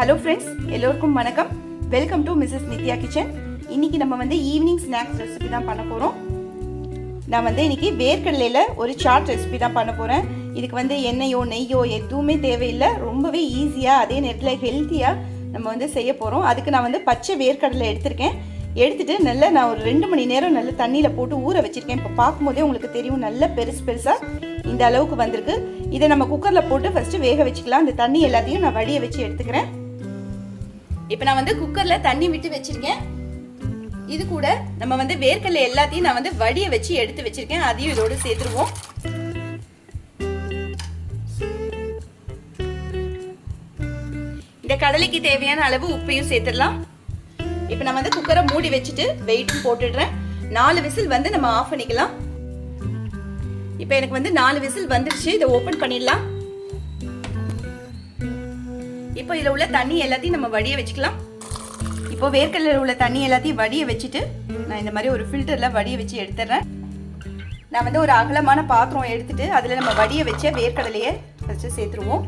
Hello friends எல்லோருக்கும் வணக்கம். Welcome to Mrs Nithya kitchen இன்னைக்கு நம்ம வந்து ஈவினிங் ஸ்நாக்ஸ் ரெசிபி தான் பண்ண போகிறோம் நான் வந்து இன்னைக்கு வேர்க்கடலையில் ஒரு சாட் ரெசிபி தான் பண்ண போகிறேன் இதுக்கு வந்து எண்ணெயோ நெய்யோ எதுவுமே தேவையில்லை. ரொம்பவே ஈஸியாக அதே நேரத்தில் ஹெல்த்தியாக நம்ம வந்து செய்ய போகிறோம் அதுக்கு நான் வந்து பச்சை வேர்க்கடலை எடுத்திருக்கேன். எடுத்துகிட்டு நல்லா நான் ஒரு ரெண்டு மணி நேரம் நல்ல தண்ணியில் போட்டு ஊற வச்சுருக்கேன். இப்போ பார்க்கும்போதே உங்களுக்கு தெரியும் நல்ல பெருசு பெருசாக இந்த அளவுக்கு வந்திருக்கு. இதை நம்ம குக்கரில் போட்டு ஃபஸ்ட்டு வேக வச்சுக்கலாம். அந்த தண்ணி எல்லாத்தையும் நான் வடிய வச்சு எடுத்துக்கிறேன். இப்போ நான் வந்து குக்கரில் தண்ணி விட்டு வச்சிருக்கேன். இது கூட நம்ம வந்து வேர்க்கடலை எல்லாத்தையும் நான் வந்து வடிய வச்சு எடுத்து வச்சிருக்கேன். அதையும் இதோடு சேர்த்துருவோம். இந்த கடலைக்கு தேவையான அளவு உப்பையும் சேர்த்துடலாம். இப்போ நான் வந்து குக்கரை மூடி வச்சுட்டு வெயிட்டும் போட்டுடுறேன். நாலு விசில் வந்து நம்ம ஆஃப் பண்ணிக்கலாம். இப்போ எனக்கு வந்து நாலு விசில் வந்துருச்சு. இதை ஓப்பன் பண்ணிடலாம். இப்போ இதில் உள்ள தண்ணி எல்லாத்தையும் நம்ம வடிய வச்சுக்கலாம். இப்போ வேர்க்கடலில் உள்ள தண்ணி எல்லாத்தையும் வடிய வச்சுட்டு நான் இந்த மாதிரி ஒரு ஃபில்டரில் வடிய வச்சு எடுத்துடுறேன் நான் வந்து ஒரு அகலமான பாத்திரம் எடுத்துட்டு அதில் நம்ம வடிய வச்ச வேர்க்கடலையை ஃபஸ்ட்டு சேர்த்துருவோம்.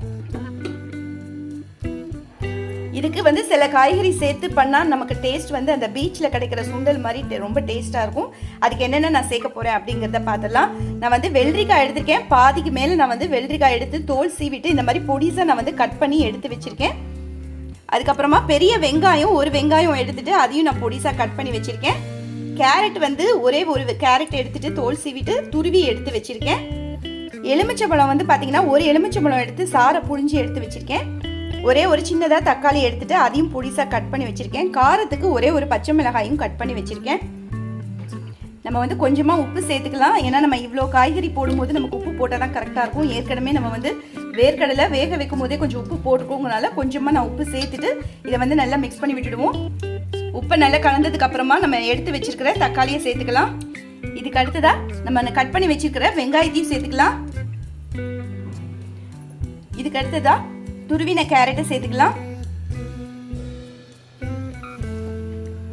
இதுக்கு வந்து சில காய்கறி சேர்த்து பண்ணால் நமக்கு டேஸ்ட் வந்து அந்த பீச்சில் கிடைக்கிற சுண்டல் மாதிரி ரொம்ப டேஸ்ட்டாக இருக்கும். அதுக்கு என்னென்ன நான் சேர்க்க போகிறேன் அப்படிங்கிறத பார்த்துடலாம். நான் வந்து வெள்ளரிக்காய் எடுத்திருக்கேன். பாதிக்கு மேலே நான் வந்து வெள்ளரிக்காய் எடுத்து தோல் சீவிட்டு இந்த மாதிரி பொடிசாக நான் வந்து கட் பண்ணி எடுத்து வச்சுருக்கேன். அதுக்கப்புறமா பெரிய வெங்காயம் ஒரு வெங்காயம் எடுத்துட்டு அதையும் நான் பொடிசாக கட் பண்ணி வச்சுருக்கேன். கேரட் வந்து ஒரே ஒரு கேரட் எடுத்துட்டு தோல் சீவிட்டு துருவி எடுத்து வச்சுருக்கேன். எலுமிச்சம்பழம் வந்து பார்த்தீங்கன்னா ஒரு எலுமிச்சம்பழம் எடுத்து சாரை புழிஞ்சு எடுத்து வச்சுருக்கேன். ஒரே ஒரு சின்னதாக தக்காளி எடுத்துட்டு அதையும் பொடிசாக கட் பண்ணி வச்சுருக்கேன். காரத்துக்கு ஒரே ஒரு பச்சை மிளகாயும் கட் பண்ணி வச்சுருக்கேன். நம்ம வந்து கொஞ்சமாக உப்பு சேர்த்துக்கலாம். ஏன்னா நம்ம இவ்வளோ காய்கறி போடும்போது நமக்கு உப்பு போட்டால் தான் கரெக்டாக இருக்கும். ஏற்கனவே நம்ம வந்து வேர்க்கடலை வேக வைக்கும் போதே கொஞ்சம் உப்பு போட்டுக்கோங்கனால கொஞ்சமாக நான் உப்பு சேர்த்துட்டு இதை வந்து நல்லா மிக்ஸ் பண்ணி விட்டுடுவோம். உப்பை நல்லா கலந்ததுக்கு அப்புறமா நம்ம எடுத்து வச்சிருக்கிற தக்காளியை சேர்த்துக்கலாம். இதுக்கு அடுத்ததா நம்ம கட் பண்ணி வச்சிருக்கிற வெங்காயத்தையும் சேர்த்துக்கலாம். இதுக்கு அடுத்ததா துருவின கேரட்டை சேர்த்துக்கலாம்.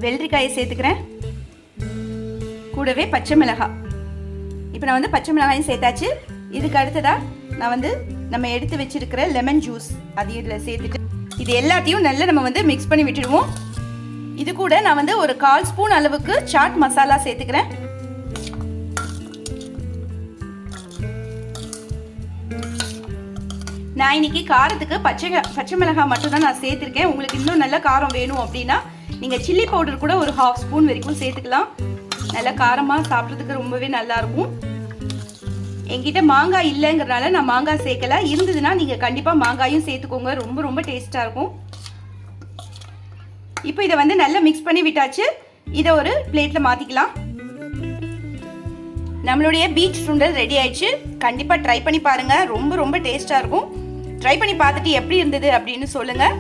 வெள்ளரிக்காயை சேர்த்துக்கிறேன். கூடவே பச்சை மிளகாய் இப்போ நான் வந்து பச்சை மிளகாயும் சேர்த்தாச்சு. இதுக்கு அடுத்ததாக நான் வந்து நம்ம எடுத்து வச்சிருக்கிற லெமன் ஜூஸ் அதையும் இதில் சேர்த்துட்டு இது எல்லாத்தையும் நல்லா நம்ம வந்து மிக்ஸ் பண்ணி விட்டுடுவோம். இது கூட நான் வந்து ஒரு கால் ஸ்பூன் அளவுக்கு சாட் மசாலா சேர்த்துக்கிறேன். நான் இன்னைக்கு காரத்துக்கு பச்சை பச்சை மிளகாய் மட்டும் தான் நான் சேர்த்துருக்கேன். உங்களுக்கு இன்னும் நல்ல காரம் வேணும் அப்படின்னா நீங்கள் சில்லி பவுடர் கூட ஒரு ஹாஃப் ஸ்பூன் வரைக்கும் சேர்த்துக்கலாம். நல்லா காரமாக சாப்பிட்றதுக்கு ரொம்பவே நல்லாயிருக்கும் என்கிட்ட மாங்காய் இல்லைங்கிறனால நான் மாங்காய் சேர்க்கல. இருந்ததுன்னா நீங்கள் கண்டிப்பாக மாங்காயும் சேர்த்துக்கோங்க. ரொம்ப ரொம்ப டேஸ்ட்டாக இருக்கும். இப்போ இதை வந்து நல்லா மிக்ஸ் பண்ணி விட்டாச்சு. இதை ஒரு பிளேட்டில் மாற்றிக்கலாம் நம்மளுடைய பீச் சுண்டல் ரெடி ஆயிடுச்சு. கண்டிப்பாக ட்ரை பண்ணி பாருங்கள் ரொம்ப ரொம்ப டேஸ்ட்டாக இருக்கும். ட்ரை பண்ணி பார்த்துட்டு எப்படி இருந்தது அப்படின்னு சொல்லுங்கள்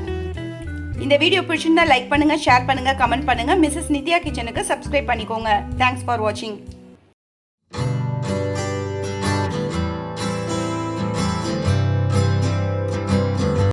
இந்த வீடியோ பிடிச்சிருந்தா லைக் பண்ணுங்கள் ஷேர் பண்ணுங்கள் கமெண்ட் பண்ணுங்கள் மிஸ்ஸஸ் நித்யா கிச்சனுக்கு சப்ஸ்கிரைப் பண்ணிக்கோங்க. தேங்க்ஸ் ஃபார் வாட்சிங்